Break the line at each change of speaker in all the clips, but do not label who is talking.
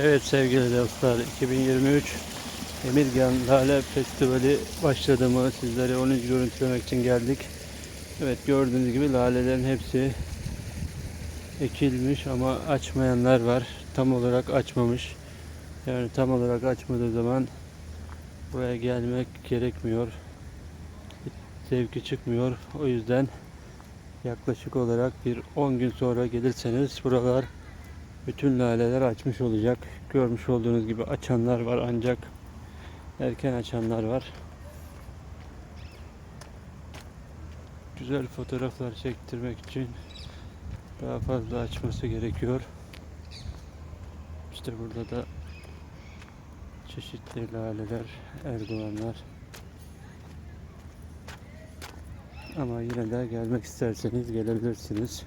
Evet sevgili dostlar 2023 Emirgan Lale Festivali başladı mı sizlere onu görüntülemek için geldik. Evet gördüğünüz gibi lalelerin hepsi ekilmiş ama açmayanlar var. Tam olarak açmamış. Yani tam olarak açmadığı zaman buraya gelmek gerekmiyor. Zevki çıkmıyor. O yüzden yaklaşık olarak bir 10 gün sonra gelirseniz buralar bütün laleler açmış olacak. Görmüş olduğunuz gibi açanlar var ancak erken açanlar var. Güzel fotoğraflar çektirmek için daha fazla açması gerekiyor. İşte burada da çeşitli laleler, erdoğanlar. Ama yine de gelmek isterseniz gelebilirsiniz.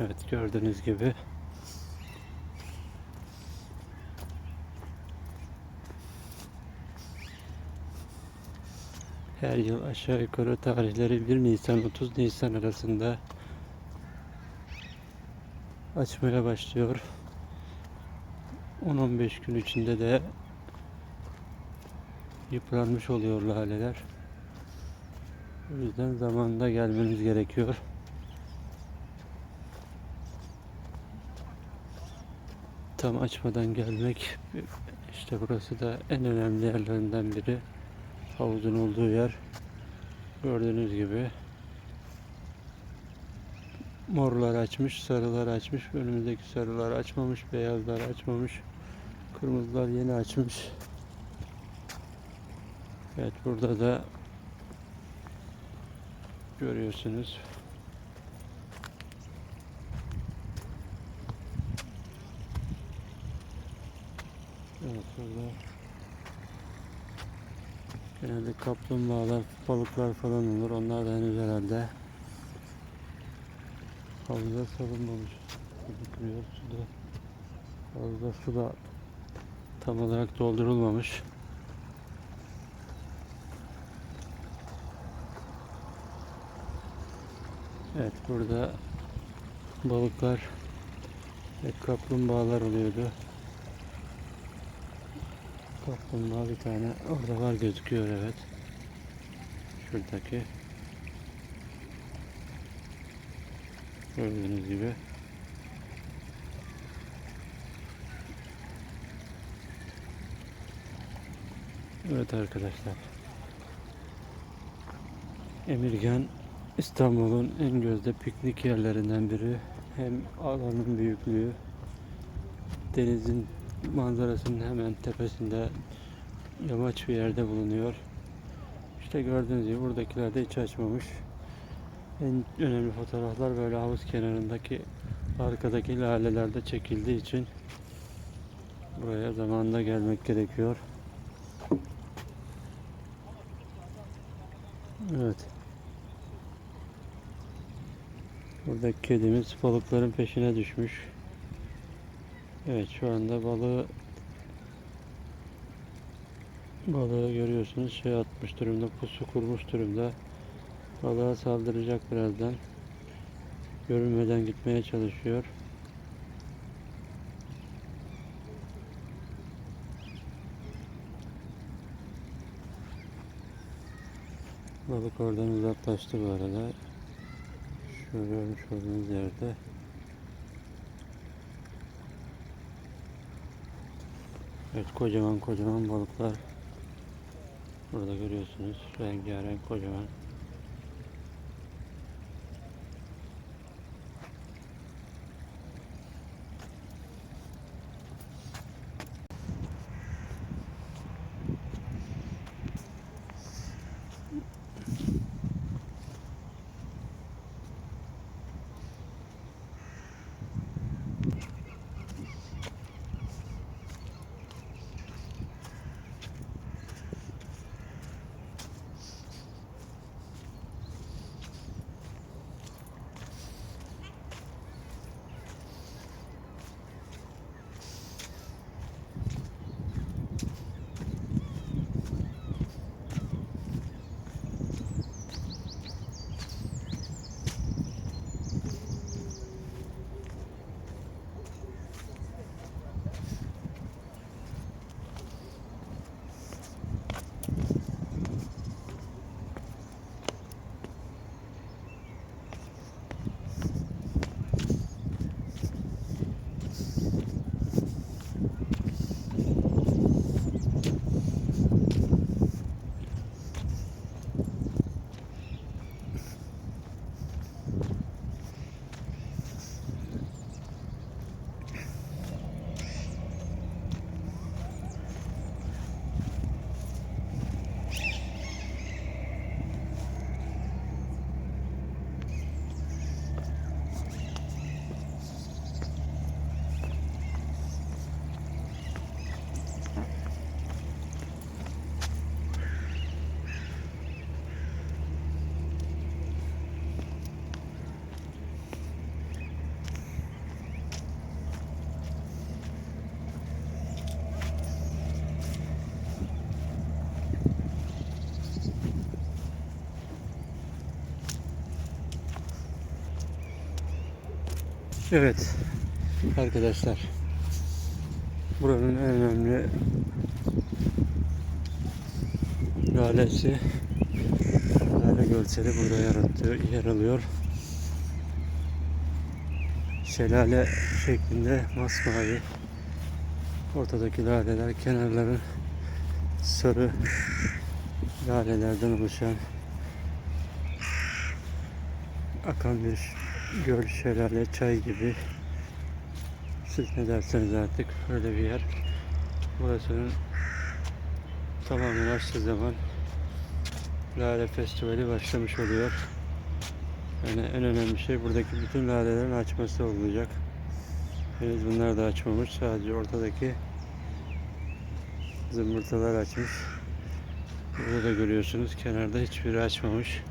Evet gördüğünüz gibi her yıl aşağı yukarı tarihleri 1 Nisan 30 Nisan arasında açmaya başlıyor. 10-15 gün içinde de yıpranmış oluyor laleler. O yüzden zamanında gelmeniz gerekiyor. Tam açmadan gelmek işte burası da en önemli yerlerinden biri. Havuzun olduğu yer. Gördüğünüz gibi morlar açmış, sarılar açmış. Önümüzdeki sarılar açmamış, beyazlar açmamış. Kırmızılar yeni açmış. Evet burada da görüyorsunuz. Evet burada genelde kaplumbağalar, balıklar falan olur. Onlar da henüz herhalde havuza salınmamış. Gözükmüyor suda. Havuzda su da tam olarak doldurulmamış. Evet burada balıklar ve kaplumbağalar oluyordu. Kaplumbağa bir tane orada var gözüküyor evet. Şuradaki. Gördüğünüz gibi. Evet arkadaşlar. Emirgan İstanbul'un en gözde piknik yerlerinden biri. Hem alanın büyüklüğü, denizin manzarasının hemen tepesinde yamaç bir yerde bulunuyor. İşte gördüğünüz gibi buradakiler de hiç açmamış. En önemli fotoğraflar böyle havuz kenarındaki arkadaki lalelerde çekildiği için buraya zamanında gelmek gerekiyor. Evet. Buradaki kedimiz balıkların peşine düşmüş. Evet şu anda balığı balığı görüyorsunuz. Şey atmış durumda pusu kurmuş durumda. Balığa saldıracak birazdan. Görünmeden gitmeye çalışıyor. Balık oradan uzaklaştı bu arada. Şu görmüş olduğunuz yerde Evet kocaman kocaman balıklar. Burada görüyorsunuz rengarenk kocaman Evet. Arkadaşlar. Buranın en önemli lalesi Lale görseli burada yarattığı yer alıyor. Şelale şeklinde masmavi ortadaki laleler kenarları sarı lalelerden oluşan akan bir göl, şelale, çay gibi siz ne derseniz artık öyle bir yer. Burasının tamamen açtığı zaman Lale Festivali başlamış oluyor. Yani en önemli şey buradaki bütün lalelerin açması olacak. Henüz bunlar da açmamış. Sadece ortadaki zımbırtılar açmış. Burada da görüyorsunuz kenarda hiçbiri açmamış.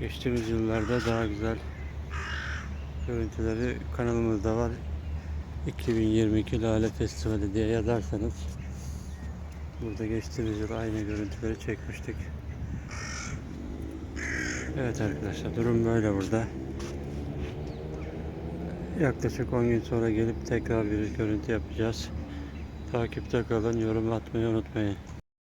Geçtiğimiz yıllarda daha güzel görüntüleri kanalımızda var. 2022 Lale Festivali diye yazarsanız burada geçtiğimiz yıl aynı görüntüleri çekmiştik. Evet arkadaşlar durum böyle burada. Yaklaşık 10 gün sonra gelip tekrar bir görüntü yapacağız. Takipte kalın, yorum atmayı unutmayın.